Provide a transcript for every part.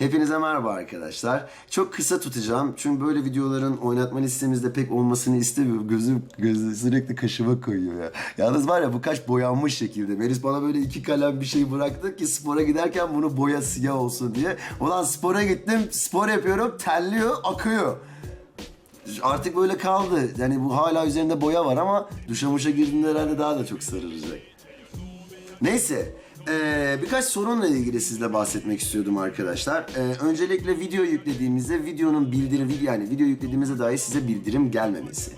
Hepinize merhaba arkadaşlar. Çok kısa tutacağım çünkü böyle videoların oynatma listemizde pek olmasını istemiyorum. Gözüm gözü sürekli kaşıma koyuyor ya. Yalnız var ya bu kaş boyanmış şekilde. Melis bana böyle iki kalem bir şey bıraktı ki spora giderken bunu boya siyah olsun diye. Ulan spora gittim, spor yapıyorum, terliyor, akıyor. Artık böyle kaldı. Yani bu hala üzerinde boya var ama duşa muşa girdiğinde herhalde daha da çok sararacak. Neyse. Eee, birkaç sorunla ilgili sizle bahsetmek istiyordum arkadaşlar. Eee, öncelikle video yüklediğimizde videonun bildirim yani video yüklediğimizde dahi size bildirim gelmemesi.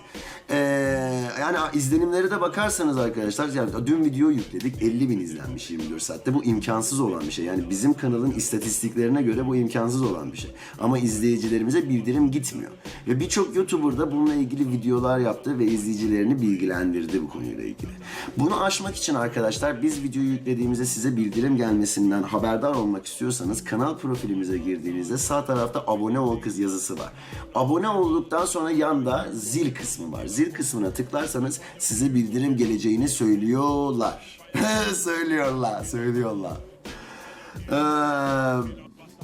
Eee, yani izlenimlere de bakarsanız arkadaşlar yani dün video yükledik 50 bin izlenmiş 24 saatte. Bu imkansız olan bir şey. Yani bizim kanalın istatistiklerine göre bu imkansız olan bir şey. Ama izleyicilerimize bildirim gitmiyor. Ve birçok YouTuber da bununla ilgili videolar yaptı ve izleyicilerini bilgilendirdi bu konuyla ilgili. Bunu aşmak için arkadaşlar biz videoyu yüklediğimizde size bildirim gelmesinden haberdar olmak istiyorsanız kanal profilimize girdiğinizde sağ tarafta abone ol kız yazısı var. Abone olduktan sonra yanda zil kısmı var. Zil kısmına tıklarsanız size bildirim geleceğini söylüyorlar. söylüyorlar, söylüyorlar. Ee,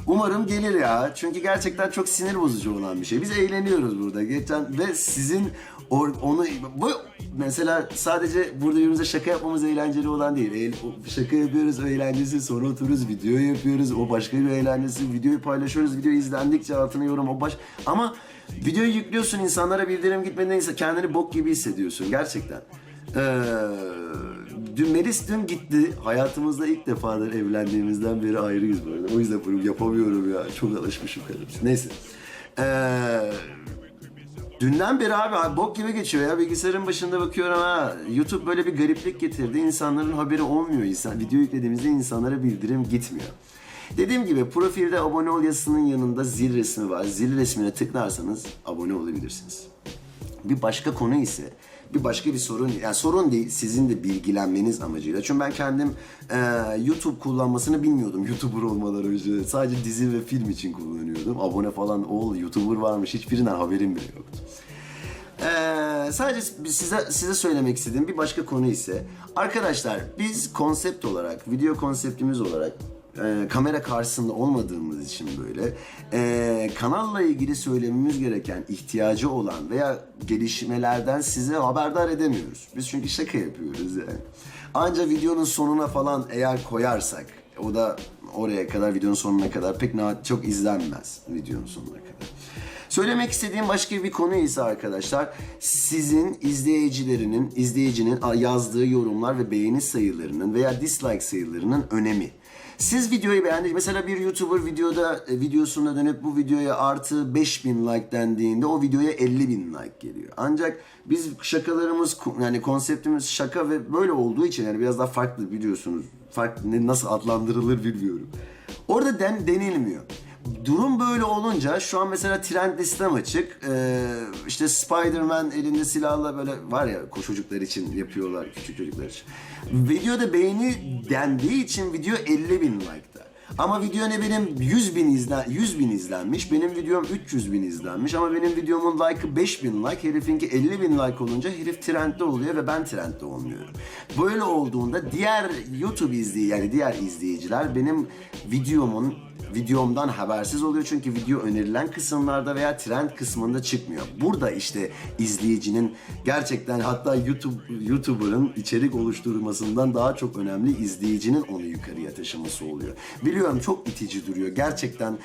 umarım gelir ya. Çünkü gerçekten çok sinir bozucu olan bir şey. Biz eğleniyoruz burada. Geçen ve sizin or- onu bu mesela sadece burada birbirimize şaka yapmamız eğlenceli olan değil. Eğl- şaka yapıyoruz, eğlencesi. Sonra oturuyoruz, video yapıyoruz. O başka bir eğlencesi. Videoyu paylaşıyoruz. Video izlendikçe altına yorum o baş. Ama videoyu yüklüyorsun insanlara bildirim gitmeden kendini bok gibi hissediyorsun gerçekten. Ee, dün Melis dün gitti. Hayatımızda ilk defadır evlendiğimizden beri ayrıyız bu arada. O yüzden bunu yapamıyorum ya. Çok alışmışım karım. Neyse. Ee, dünden beri abi, abi bok gibi geçiyor ya. Bilgisayarın başında bakıyorum ha. YouTube böyle bir gariplik getirdi. İnsanların haberi olmuyor. İnsan, video yüklediğimizde insanlara bildirim gitmiyor. Dediğim gibi profilde abone ol yazısının yanında zil resmi var. Zil resmine tıklarsanız abone olabilirsiniz. Bir başka konu ise bir başka bir sorun yani sorun değil sizin de bilgilenmeniz amacıyla. Çünkü ben kendim e, YouTube kullanmasını bilmiyordum YouTuber olmadan önce. Sadece dizi ve film için kullanıyordum. Abone falan ol YouTuber varmış hiçbirinden haberim bile yoktu. Ee, sadece size size söylemek istediğim bir başka konu ise arkadaşlar biz konsept olarak video konseptimiz olarak e, kamera karşısında olmadığımız için böyle e, kanalla ilgili söylememiz gereken ihtiyacı olan veya gelişmelerden size haberdar edemiyoruz. Biz çünkü şaka yapıyoruz yani. Ancak videonun sonuna falan eğer koyarsak o da oraya kadar videonun sonuna kadar pek çok izlenmez videonun sonuna kadar. Söylemek istediğim başka bir konu ise arkadaşlar sizin izleyicilerinin, izleyicinin yazdığı yorumlar ve beğeni sayılarının veya dislike sayılarının önemi. Siz videoyu beğendiniz. Mesela bir YouTuber videoda e, videosuna dönüp bu videoya artı 5000 like dendiğinde o videoya 50 bin like geliyor. Ancak biz şakalarımız yani konseptimiz şaka ve böyle olduğu için yani biraz daha farklı biliyorsunuz. Farklı nasıl adlandırılır bilmiyorum. Orada den, denilmiyor. Durum böyle olunca şu an mesela trend listem açık. Ee, işte Spider-Man elinde silahla böyle var ya çocuklar için yapıyorlar küçük çocuklar için. Videoda beğeni dendiği için video 50 bin like'ta. Ama video ne benim 100 bin, izlen, 100 bin izlenmiş, benim videom 300 bin izlenmiş ama benim videomun like'ı 5 bin like, herifinki 50 bin like olunca herif trendde oluyor ve ben trendde olmuyorum. Böyle olduğunda diğer YouTube izleyici yani diğer izleyiciler benim videomun videomdan habersiz oluyor çünkü video önerilen kısımlarda veya trend kısmında çıkmıyor. Burada işte izleyicinin gerçekten hatta YouTube YouTuber'ın içerik oluşturmasından daha çok önemli izleyicinin onu yukarıya taşıması oluyor. Biliyorum çok itici duruyor. Gerçekten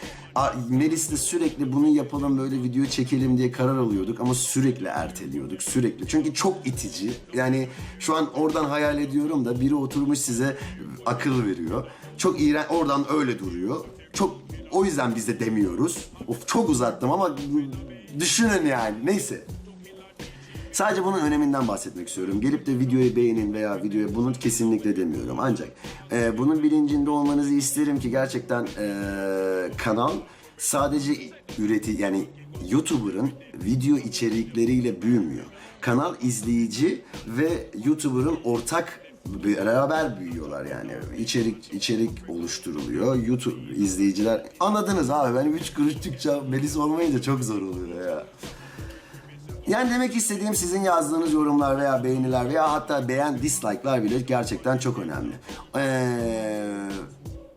Melis'le sürekli bunu yapalım böyle video çekelim diye karar alıyorduk ama sürekli erteliyorduk. Sürekli. Çünkü çok itici. Yani şu an oradan hayal ediyorum da biri oturmuş size akıl veriyor. Çok iğren oradan öyle duruyor. Çok o yüzden biz de demiyoruz. Of çok uzattım ama düşünün yani. Neyse. Sadece bunun öneminden bahsetmek istiyorum. Gelip de videoyu beğenin veya videoya bunu kesinlikle demiyorum. Ancak e, bunun bilincinde olmanızı isterim ki gerçekten e, kanal sadece üreti yani YouTuber'ın video içerikleriyle büyümüyor. Kanal izleyici ve YouTuber'ın ortak beraber büyüyorlar yani. İçerik içerik oluşturuluyor. YouTube izleyiciler anladınız abi. Benim üç kuruş Türkçe Melis olmayınca çok zor oluyor ya. Yani demek istediğim sizin yazdığınız yorumlar veya beğeniler veya hatta beğen dislike'lar bile gerçekten çok önemli. Ee,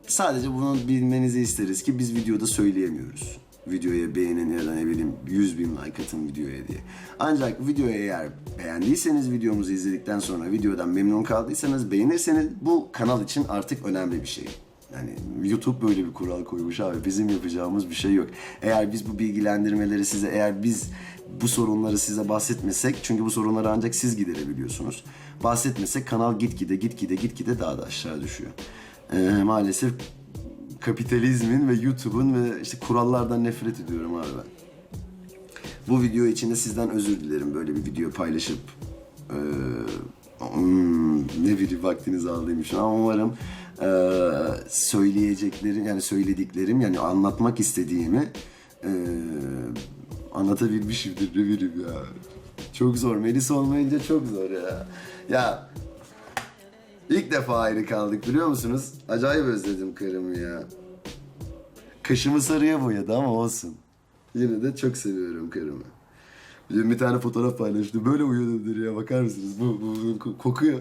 Sadece bunu bilmenizi isteriz ki biz videoda söyleyemiyoruz. Videoya beğenin ya da ne bileyim 100 bin like atın videoya diye. Ancak videoyu eğer beğendiyseniz videomuzu izledikten sonra videodan memnun kaldıysanız beğenirseniz bu kanal için artık önemli bir şey. Yani YouTube böyle bir kural koymuş abi. Bizim yapacağımız bir şey yok. Eğer biz bu bilgilendirmeleri size, eğer biz bu sorunları size bahsetmesek, çünkü bu sorunları ancak siz giderebiliyorsunuz. Bahsetmesek kanal gitgide, gitgide, gitgide daha da aşağı düşüyor. Ee, maalesef kapitalizmin ve YouTube'un ve işte kurallardan nefret ediyorum abi ben. Bu video için de sizden özür dilerim böyle bir video paylaşıp eee, hmm, ne bileyim vaktinizi aldığım için ama umarım eee, söyleyeceklerim yani söylediklerim yani anlatmak istediğimi eee, anlatabilmişimdir ne bileyim ya. Çok zor. Melis olmayınca çok zor ya. Ya ilk defa ayrı kaldık biliyor musunuz? Acayip özledim karımı ya. Kaşımı sarıya boyadı ama olsun. Yine de çok seviyorum karımı. Bir, bir tane fotoğraf paylaştı. Böyle uyanıyordur ya bakar mısınız? Bu, bu, bu ko- kokuyor.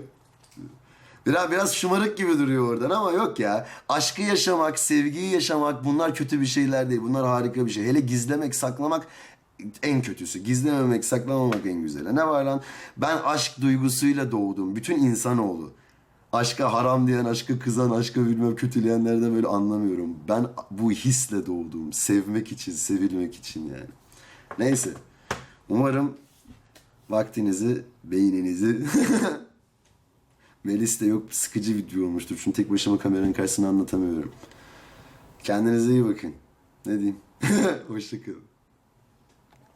Biraz biraz şımarık gibi duruyor oradan ama yok ya. Aşkı yaşamak, sevgiyi yaşamak bunlar kötü bir şeyler değil. Bunlar harika bir şey. Hele gizlemek, saklamak en kötüsü. Gizlememek, saklamamak en güzeli. Ne var lan? Ben aşk duygusuyla doğdum. Bütün insanoğlu. Aşka haram diyen, aşka kızan, aşka bilmem kötüleyenlerden böyle anlamıyorum. Ben bu hisle doğdum. Sevmek için, sevilmek için yani. Neyse. Umarım vaktinizi, beyninizi Melis de yok sıkıcı video olmuştur. Çünkü tek başıma kameranın karşısında anlatamıyorum. Kendinize iyi bakın. Ne diyeyim? Hoşçakalın.